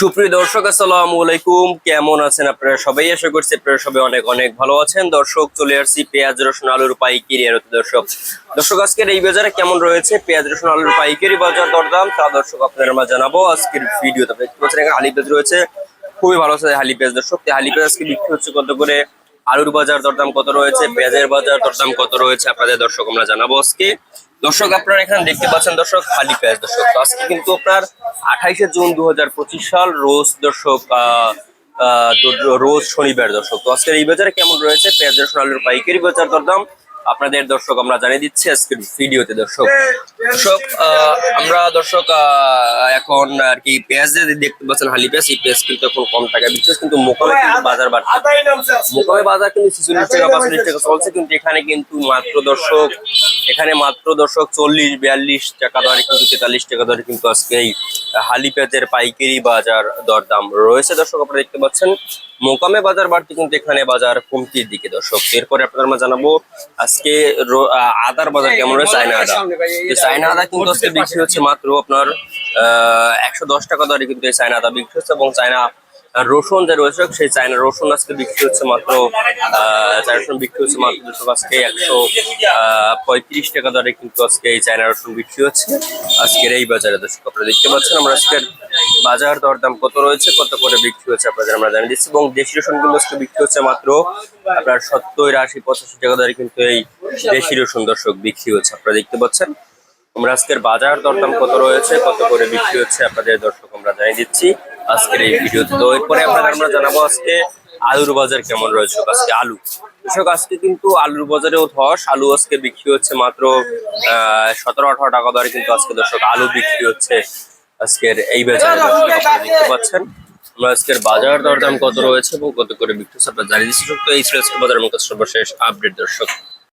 সুপ্রিয় দর্শক, আসসালামু আলাইকুম। কেমন আছেন আপনারা সবাই? আশা করছি আপনারা সবাই অনেক অনেক ভালো আছেন। দর্শক, চলে আসছি পেঁয়াজ, রসুন, আলুর পাইকারি আর দর্শক। দর্শক, আজকের এই বাজারে কেমন রয়েছে? পেঁয়াজ, রসুন, আলুর পাইকারি বাজার দরদাম, তা দর্শক আপনাদের আমরা জানাব। আজকের ভিডিওতে দেখতে পাচ্ছেন এখানে হালি পেঁয়াজ রয়েছে। খুবই ভালো আছে হালি পেঁয়াজ, দর্শক। হালি পেঁয়াজ আজকে বিক্রি হচ্ছে কত করে? আলুর বাজার দরদাম কত রয়েছে? পেঁয়াজের বাজার দরদাম কত রয়েছে? আপনাদের দর্শক আমরা জানাব আজকে। দর্শক আপনারা এখানে দেখতে পাচ্ছেন দর্শক খালি পেঁয়াজ দর্শক। তো আজকে কিন্তু আপনার আঠাইশে জুন দু হাজার পঁচিশ সাল রোজ দর্শক রোজ শনিবার দর্শক। তো আজকের এই বাজারে কেমন রয়েছে? পেঁয়াজ রসুন আলুর পাইকারি বাজার দরদাম আপনাদের দর্শক আমরা জানিয়ে দিচ্ছি আজকের ভিডিওতে দর্শক। দর্শক আহ, আমরা দর্শক আহ, এখন আর কি পেঁয়াজ দেখতে পাচ্ছেন হালি পেঁয়াজ এই পেঁয়াজ কিন্তু এখন কম টাকা হচ্ছে, কিন্তু মোকামে কিন্তু বাজার বাড়ছে। মোকামে বাজার কিন্তু ছিচল্লিশ টাকা পাঁচচল্লিশ টাকা চলছে কিন্তু এখানে কিন্তু মাত্র দর্শক এখানে মাত্র দর্শক চল্লিশ, বিয়াল্লিশ টাকা দরে কিন্তু, তেতাল্লিশ টাকা দরে কিন্তু আজকে এই হালি পেঁয়াজের পাইকারি বাজার দরদাম রয়েছে। দর্শক, আপনারা দেখতে পাচ্ছেন, মোকামে বাজার বাড়তে কিন্তু এখানে বাজার কমতির দিকে। দর্শক, এরপরে আপনাদের আমরা জানাব আজকে আদার বাজার কেমন রয়েছে, চায়না আদা। চায়না আদা কিন্তু আজকে বিক্রি হচ্ছে মাত্র আপনার আহ একশো দশ টাকা দরে কিন্তু এই চায়না আদা বিক্রি হচ্ছে এবং চায়না রসুন যে রয়েছে, সেই চায়না রসুন আজকে বিক্রি হচ্ছে মাত্র চায়না রসুন বিক্রি হচ্ছে মাত্র দুশো, আজকে একশো পঁয়ত্রিশ টাকা দরে কিন্তু আজকে এই চায়না রসুন বিক্রি হচ্ছে। আজকের এই বাজারে দর্শক আপনারা দেখতে পাচ্ছেন, আমরা আজকের বাজার দরদাম কত রয়েছে, কত করে বিক্রি হচ্ছে আপনাদের আমরা জানিয়ে দিচ্ছি। এবং দেশি রসুন কিন্তু আজকে বিক্রি হচ্ছে মাত্র আপনার সত্তর, আশি, পঁচাশি টাকা দরে কিন্তু এই দেশি রসুন দর্শক বিক্রি হচ্ছে, আপনারা দেখতে পাচ্ছেন। আমরা আজকের বাজার দরদাম কত রয়েছে, কত করে বিক্রি হচ্ছে আপনাদের দর্শক আমরা জানিয়ে দিচ্ছি। আজকের এই ভিডিওতে তো এরপরে আপনাদের আমরা জানাব আজকে আলুর বাজার কেমন রয়েছে। আজকে আলু। কৃষক আজকে কিন্তু আলুর বাজারেও ধস। আলু আজকে বিক্রি হচ্ছে মাত্র, আহ, সতেরো, আঠারো টাকা দরে কিন্তু আজকে দর্শক আলু বিক্রি হচ্ছে আজকের এই বাজারে। দেখতে পাচ্ছেন, আমরা আজকের বাজার দরদাম কত রয়েছে এবং কত করে বিক্রি আপনারা জানিয়ে দিচ্ছি। এই ছিল আজকের বাজারের মুখে সর্বশেষ আপডেট দর্শক।